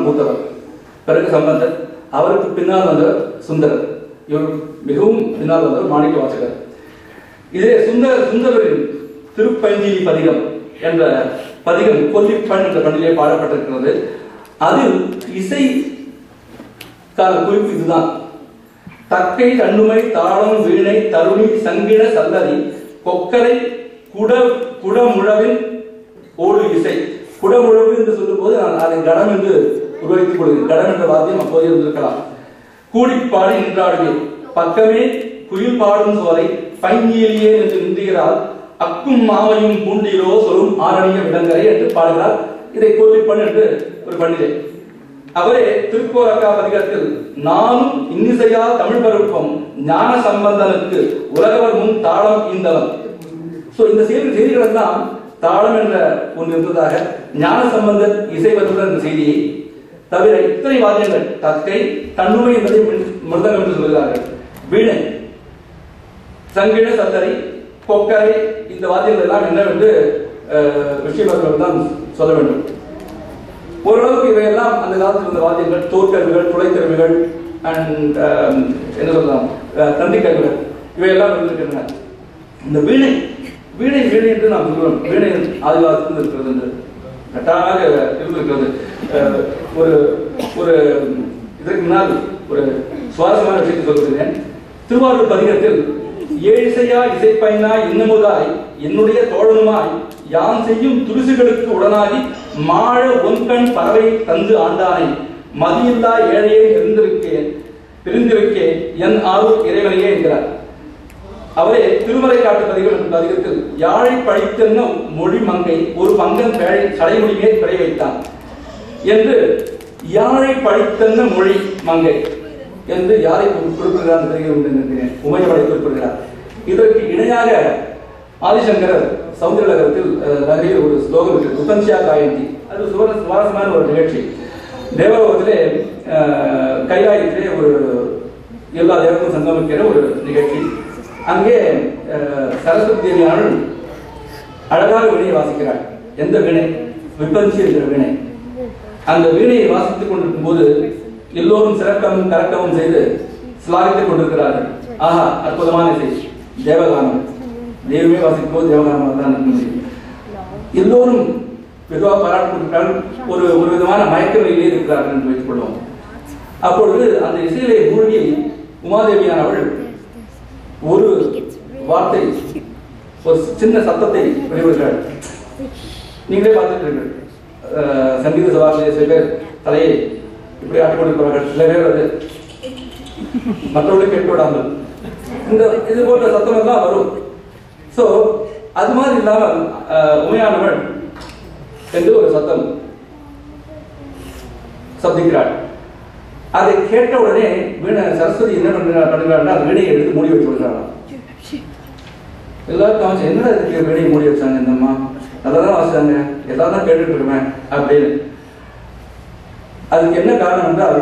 மூத்தவர். பிறகு சம்பந்தர் அவருக்கு பின்னால் வந்தவர் சுந்தரர். இவர் மிகவும் பின்னால் வந்தவர் மாணிக்க வாசகர். இதே சுந்தர சுந்தரரின் திருப்பஞ்சிலி பதிகம் என்ற பதிகம் கொல்லிப்பண் என்ற பண்ணிலே பாடப்பட்டிருக்கிறது. அதில் இசை கால குறிப்பு இதுதான். தக்கை தன்னுமை தாளம் வீணை தருணி சங்கிட சல்லரி கொக்கரை குட குடமுழவின் ஓடு இசை. குடமுழவு என்று சொல்லும்போது நான் அதை கடம் என்று உருவாக்கிக் கொள்கிறேன் கடன் என்ற வார்த்தையும் அப்போது இருந்திருக்கலாம். கூடிப்பாடி நின்றாடுவேன் பக்கமே குயில் பாடும் சோலை பைங்கியலியே என்று நின்றுகிறாள். அக்கும் மாவையும் பூண்டியிலோ சொல்லும் ஆரணிய விடங்கரை என்று பாடுகிறார் இதை கோவிப்பன் என்று ஒரு பண்ணிலே அவரே திருக்கோரக்கா பதிகத்தில் நானும் இன்னிசையா தமிழ் பருப்பம் ஞான சம்பந்தனுக்கு உலகவர் முன் தாளம் ஈந்தவன். சோ இந்த செய்தி செய்திகள் தான் தாளம் என்ற ஒன்று இருந்ததாக ஞான சம்பந்தன் இசைவதுடன் இந்த செய்தியை தவிர இத்தனை வாத்தியங்கள் தக்கை தன்னுமை என்பதை மிருதங்கம் என்று சொல்கிறார்கள். வீணை சங்கிட சத்தரி கொக்கரை இந்த வாத்தியங்கள் எல்லாம் என்னவென்று அஹ், தான் சொல்ல வேண்டும். ஓரளவுக்கு இவையெல்லாம் அந்த காலத்தில் இருந்த வாத்தியங்கள் தோற்கருவிகள் துளைக்கருவிகள் அண்ட் என்ன சொல்லலாம் அஹ், தந்திக்கருவிகள் இவையெல்லாம் இருந்திருக்கின்றன. இந்த வீணை வீணை வீணை என்று நாம் சொல்லுவோம். வீணை ஆதிவாசத்தில் இருக்கிறது என்று. நட்டாக இருந்திருக்கிறது. ஒரு ஒரு இதற்கு முன்னால் ஒரு சுவாரஸ்யமான விஷயத்தை சொல்கிறேன் திருவாரூர் பதிகத்தில் ஏழிசையா இசைப்பைனா இன்னமுதாய் என்னுடைய தோழனுமாய் யான் செய்யும் துரிசுகளுக்கு உடனாகி மாழ ஒன்கண் பறவை தந்து ஆண்டானை மதியில்லா ஏழையே இருந்திருக்கேன் பிரிந்திருக்கேன் என் ஆரூர் இறைவனையே என்கிறார். அவரே திருமலை காட்டு பதிகள் என்ற பதிகத்தில் யாழை பழித்தென்னும் மொழி மங்கை ஒரு பங்கன் பேழை சடைமொழியே பிறை வைத்தான். என்று யானை பழித்தென்ன மொழி மங்கை என்று யாரை குறிப்பிடுகிறார் தெரிகிறது நினைக்கிறேன். உமையவளை குறிப்பிடுகிறார். இதற்கு இணையாக ஆதிசங்கரர் சௌந்தரலகரத்தில் அஹ், நகரில் ஒரு ஸ்லோகம் இருக்கு. குதன்சியா காயந்தி. அது சுவர சுவாரஸ்யமான ஒரு நிகழ்ச்சி. தேவலோகத்திலே கைலாயத்திலே ஒரு எல்லா தேவரும் சங்கமிக்கிற ஒரு நிகழ்ச்சி. அங்கே சரஸ்வதி தேவியானவள் அழகாக வீணையை வாசிக்கிறாள். எந்த வினை? விபன்சி என்கிற வினை. அந்த வீணையை வாசித்துக் கொண்டிருக்கும் போது எல்லோரும் சிறக்கவும் கரக்கவும் செய்து சிலாகித்துக் கொண்டிருக்கிறார்கள். ஆஹா அற்புதமான இசை. தேவகானம். தெய்வமே வாசிக்கும் போது தேவகானமாக தான் இருக்க எல்லோரும் வெகுவாக பாராட்டு ஒரு ஒரு விதமான மயக்க நிலையிலே இருக்கிறார்கள் என்று வைத்துக் கொள்வோம். அப்பொழுது அந்த இசையிலே மூழ்கி உமாதேவியானவள் ஒரு வார்த்தை ஒரு சின்ன சத்தத்தை வெளிவிடுகிறாள் நீங்களே பார்த்துட்டு இருக்கிறீர்கள் சங்கீத சபாசிலே சில பேர் தலையை இப்படி ஆட்டிக்கொண்டிருப்பார்கள். சில பேர் அது மற்றவர்களை கேட்க இந்த இது போன்ற சத்தம் எல்லாம் வரும். ஸோ அது மாதிரி இல்லாமல் உமையானவள் என்று ஒரு சத்தம் சப்திக்கிறாள். அதை கேட்ட உடனே வீண சரஸ்வதி என்ன பண்ணுகிறாள் பண்ணுகிறாள்னா அந்த வீணையை எடுத்து மூடி வச்சு விடுகிறாள் எல்லாரும் என்ன இருக்கு வீணையை மூடி அதெல்லாம் எல்லாம் தான் கேட்டுட்டு இருக்கேன் அப்படின்னு. அதுக்கு என்ன காரணம் என்றால்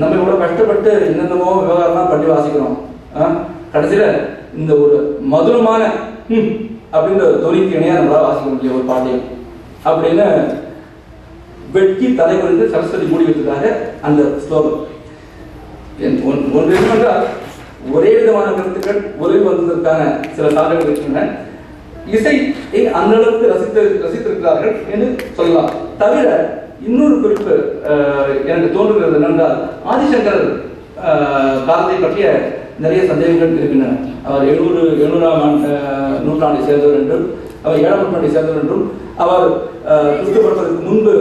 நம்ம இவ்வளோ கஷ்டப்பட்டு என்னென்னமோ விவகாரம்லாம் பண்ணி வாசிக்கிறோம். கடைசியில் கடைசியில இந்த ஒரு மதுரமான அப்படின்ற ஒரு இணையாக நம்மளால் வாசிக்க முடியும் ஒரு பாட்டையும். அப்படின்னு வெட்கி தலை குறைந்து சரஸ்வதி மூடி வைத்ததாக அந்த ஸ்லோகம். ஒன்று என்னவென்றால் ஒரே விதமான கருத்துக்கள் உதவி வந்ததற்கான சில சான்றுகள் இருக்கின்றன. இசையை அந்த அளவுக்கு ரசித்து ரசித்திருக்கிறார்கள் என்று சொல்லலாம். தவிர இன்னொரு குறிப்பு எனக்கு தோன்றுகிறது என்னென்றால் ஆதிசங்கர் காலத்தை பற்றிய நிறைய சந்தேகங்கள் இருக்கின்றன. அவர் எழுநூறு எழுநூறாம் ஆண்டு நூற்றாண்டை சேர்ந்தவர் என்றும் அவர் ஏழாம் நூற்றாண்டை சேர்ந்தவர் என்றும் அவர் கிறிஸ்து பிறப்பதற்கு முன்பு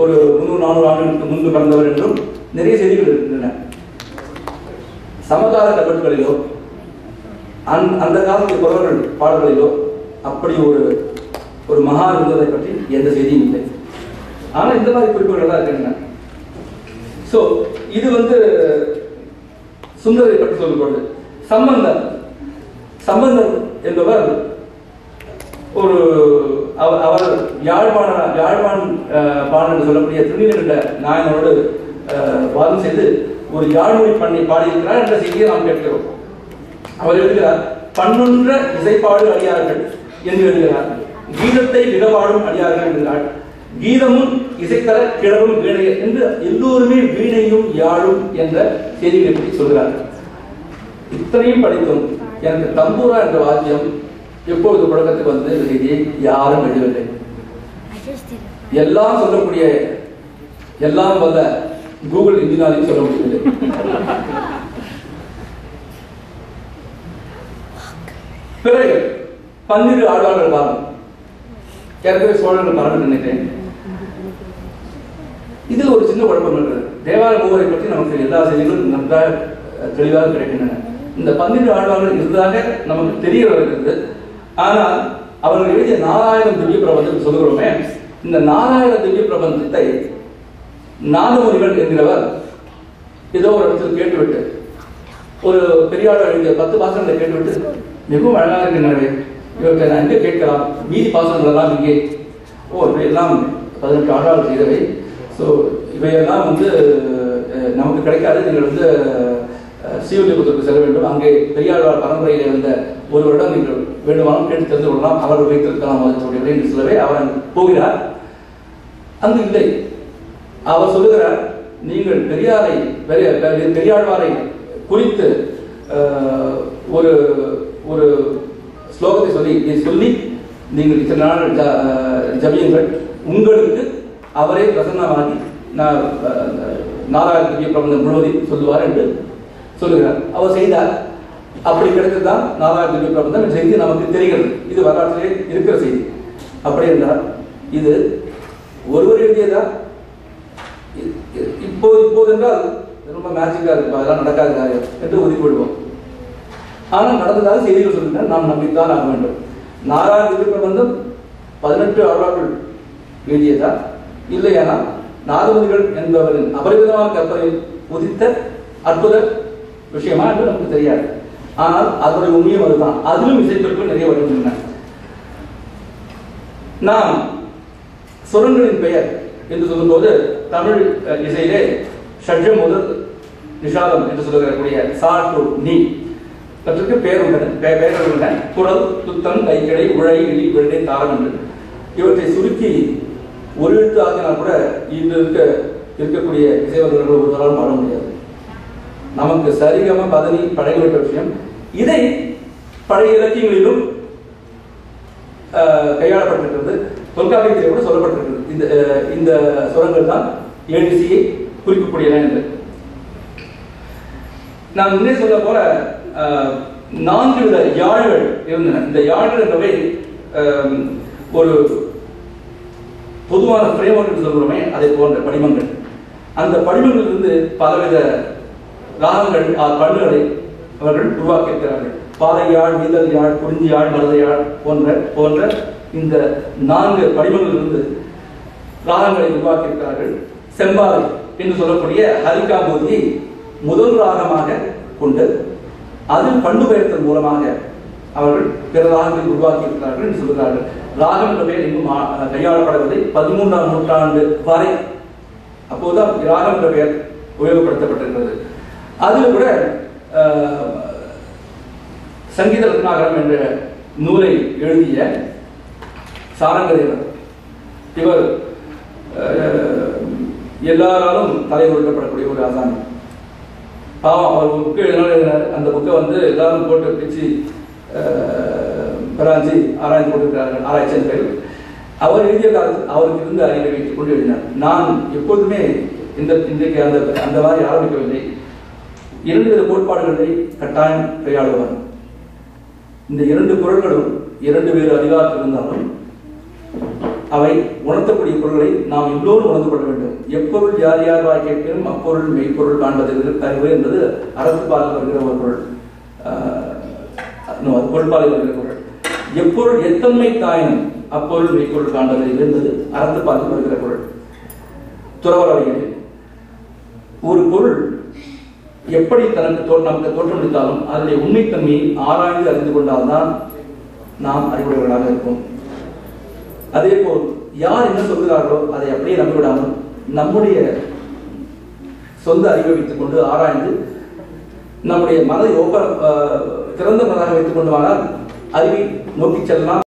ஒரு முந்நூறு நானூறு ஆண்டுகளுக்கு முன்பு பிறந்தவர் என்றும் நிறைய செய்திகள் இருக்கின்றன. சமகால கல்வெட்டுகளிலோ அந் அந்த காலத்து புலவர்கள் பாடல்களிலோ அப்படி ஒரு ஒரு மகா இருந்ததை பற்றி எந்த செய்தியும் இல்லை. ஆனால் இந்த மாதிரி குறிப்புகள் தான் இருக்கின்றன ஸோ இது வந்து சுந்தரை பற்றி சொல்லப்படுது சம்பந்தர் சம்பந்தர் என்பவர் ஒரு அவர் அவர் யாழ்ப்பாண யாழ்ப்பாண் பாடல் என்று சொல்லக்கூடிய திருநீலகண்ட நாயனோடு வாதம் செய்து ஒரு யாழ்மொழி பண்ணி பாடியிருக்கிறார் என்ற செய்தியை நாம் கேட்கிறோம். அவர் எழுதுகிறார் பன்னொன்ற இசைப்பாடு அடியார்கள் என்று எழுதுகிறார். கீதத்தை விதவாடும் அடியார்கள் என்கிறார் கீதமும் இசைத்தர கிழவும் வீணை என்று எல்லோருமே வீணையும் யாழும் என்ற செய்திகளை பற்றி சொல்கிறார்கள் இத்தனையும் படித்தும் எனக்கு தம்பூரா என்ற வாத்தியம் எப்பொழுது புழக்கத்துக்கு வந்து இந்த செய்தியை யாரும் எழுதவில்லை. எல்லாம் சொல்லக்கூடிய எல்லாம் வல்ல கூகுள் இன்ஜினாலையும் சொல்ல முடியவில்லை. பிறகு பன்னிரு ஆழ்வார்கள் காலம் ஏற்கனவே சோழர்கள் காலம் நினைக்கிறேன் இதில் ஒரு சின்ன குழப்பம் இருக்கிறது. தேவார மூவரை பற்றி நமக்கு எல்லா செய்திகளும் நன்றாக தெளிவாக கிடைக்கின்றன. இந்த பன்னிரு ஆழ்வார்கள் இருந்ததாக நமக்கு தெரிய வருகிறது. ஆனால் அவர்கள் எழுதிய நாலாயிரம் திவ்ய பிரபந்தம் சொல்கிறோமே இந்த நாலாயிரம் திவ்ய பிரபந்தத்தை நாதமுனிகள் என்கிறவர் ஏதோ ஒரு இடத்தில் கேட்டுவிட்டு ஒரு பெரியாளர் எழுதிய பத்து பாசங்களை கேட்டுவிட்டு மிகவும் அழகாக இருக்கின்றன இவற்றை நன்கு கேட்கலாம்? மீதி பாசனங்கள் எல்லாம் இங்கே. ஓ இவையெல்லாம் பதினெட்டு ஆண்டாள் செய்தவை. ஸோ இவையெல்லாம் வந்து நமக்கு கிடைக்காது. நீங்கள் வந்து அஹ், ஸ்ரீவில்லிபுத்தூருக்கு செல்ல வேண்டும். அங்கே பெரியாழ்வார் பரம்பரையில் இருந்த ஒருவரிடம் நீங்கள் வேண்டுமானும் கேட்டு தெரிந்து கொள்ளலாம். அவர் வைத்திருக்கலாம் அதனுடைய என்று சொல்லவே அவன் போகிறார். அங்கு இல்லை. அவர் சொல்லுகிறார் நீங்கள் பெரியாரை பெரிய பெரிய- பெரியாழ்வாரை குறித்து ஒரு ஒரு ஸ்லோகத்தை சொல்லி இதை சொல்லி நீங்கள் இத்தனை நாள் ஜ- ஜபியுங்கள். உங்களுக்கு அவரே பிரசன்னமாகி நான் அஹ், நாராயண திவ்ய பிரபந்தம் முழுவதையும் சொல்லுவார் என்று சொல்லுகிறார் அவர் செய்தார். அப்படி கிடைத்ததுதான் நாராயண திவ்ய பிரபந்தம் என்ற செய்தி நமக்கு தெரிகிறது. இது வரலாற்றிலே இருக்கிற செய்தி. அப்படி என்றால் இது ஒருவர் எழுதியதா? இ- இப்போது இப்போது என்றால் ரொம்ப மேஜிக்காக இருக்கும். அதெல்லாம் நடக்காத காரியம் என்று ஒதுக்கி விடுவோம். ஆனால் நடந்ததாக செய்திகள் சொல்கின்றன. நாம் நம்பித்தான் ஆக வேண்டும். நாராயண வந்து பதினெட்டு ஆழ்வார்கள் எழுதியதா? இல்லையானால் நாரதிகள் என்பவரின் அபரிமிதமான கற்பனை உதித்த அற்புத விஷயமா என்று நமக்கு தெரியாது. ஆனால் அதனுடைய உண்மையும் அதுதான். அதிலும் இசைப்பிற்குள் நிறைய வருகின்றன. நாம் சுரங்களின் பெயர் என்று சொல்லும்போது தமிழ் இசையிலே ஷட்ஜம் முதல் நிஷாதம் என்று சொல்லக்கூடிய சாட்டு நீ இவற்றுக்கு பேர் உள்ளன பெ- உள்ளன குரல் துத்தம் கைக்கடை உழை இழி வெள்ளை தாரம் என்று இவற்றை சுருக்கி ஒரு எழுத்து ஆக்கினால் கூட இன்று இருக்க இருக்கக்கூடிய இசைவர்கள் ஒருவரால் பாட முடியாது. நமக்கு சரிகம பதனி பழகிவிட்ட விஷயம். இதை பழைய இலக்கியங்களிலும் அஹ், கையாளப்பட்டிருக்கிறது. தொல்காப்பியத்தில் கூட சொல்லப்பட்டிருக்கிறது. இந்த இந்த சுரங்கள் தான் ஏடிசியை குறிக்கக்கூடியன என்று. நான் முன்னே சொல்ல போல நான்கு வித யாழ்கள் இருந்தன இந்த யாழ்கள் என்பவை ஒரு பொதுவான ஃப்ரேம்வொர்க் என்று சொல்கிறோமே அதை போன்ற படிமங்கள். அந்த படிமங்களிலிருந்து பலவித ராகங்கள் ஆ- பண்ணுகளை அவர்கள் உருவாக்கியிருக்கிறார்கள். பாறையாழ் வீதல் யாழ் குறிஞ்சி யாழ் மருத யாழ் போன்ற போன்ற இந்த நான்கு படிமங்களிலிருந்து ராகங்களை உருவாக்கியிருக்கிறார்கள். செம்பாறை என்று சொல்லக்கூடிய ஹரிகாபூதியை முதல் ராகமாக கொண்டது. அதில் பண்புபெயர்த்தல் மூலமாக அவர்கள் பிற ராகங்களை உருவாக்கி இருக்கிறார்கள் என்று சொல்கிறார்கள். ராகம் என்ற பெயர் இன்னும் கையாளப்படுவதை பதிமூன்றாம் நூற்றாண்டு வரை அப்போதுதான் ராகம் என்ற பெயர் உபயோகப்படுத்தப்பட்டிருக்கிறது. அதில் கூட சங்கீத ரத்னாகரம் என்ற நூலை எழுதிய சாரங்கதேவர் இவர் எல்லாராலும் தலை உருட்டப்படக்கூடிய ஒரு ஆசாமி பாவம் அவர் ஒரு புக்கு எழுதினாலும் எழுதினார். அந்த புக்கை வந்து எல்லாரும் போட்டு பிச்சு அஹ், பிராஞ்சி ஆராய்ந்து கொண்டிருக்கிறார்கள் ஆராய்ச்சியின் பெயர் அவர் எழுதிய காலத்தில் அவருக்கு இருந்த அறிவை வைத்துக் கொண்டு எழுதினார். நான் எப்போதுமே இந்த இன்றைக்கு அந்த அந்த மாதிரி ஆரம்பிக்கவில்லை. இரண்டு வித கோட்பாடுகளை கட்டாயம் கையாளுவார். இந்த இரண்டு குரல்களும் இரண்டு வேறு அதிகாரத்தில் இருந்தாலும் அவை உணர்த்தக்கூடிய பொருள்களை நாம் எல்லோரும் உணர்ந்து கொள்ள வேண்டும். எப்பொருள் யார் யார் வாய் கேட்பினும் அப்பொருள் மெய்ப்பொருள் காண்பது அறிவு என்பது அரசு பாலில் வருகிற ஒரு பொருள். ஆஹ், அது பொருட்பாலில் வருகிற பொருள். எப்பொருள் எத்தன்மை தாயினும் அப்பொருள் மெய்ப்பொருள் காண்பது இருந்தது என்பது அரசு பாலில் வருகிற பொருள். துறவரவையில் ஒரு பொருள் எப்படி தனக்கு தோ நமக்கு தோற்றமளித்தாலும் அதனுடைய உண்மைத்தன்மையை ஆராய்ந்து அறிந்து கொண்டால்தான் நாம் அறிவுடையவர்களாக இருப்போம். அதே போல் யார் என்ன சொல்கிறார்களோ அதை அப்படியே நம்பிவிடாமல் நம்முடைய சொந்த அறிவை வைத்துக் கொண்டு ஆராய்ந்து நம்முடைய மனதை ஒவ்வொரு திறந்த மனதாக வைத்துக் கொண்டு ஆனால் அறிவை நோக்கி செல்லலாம்.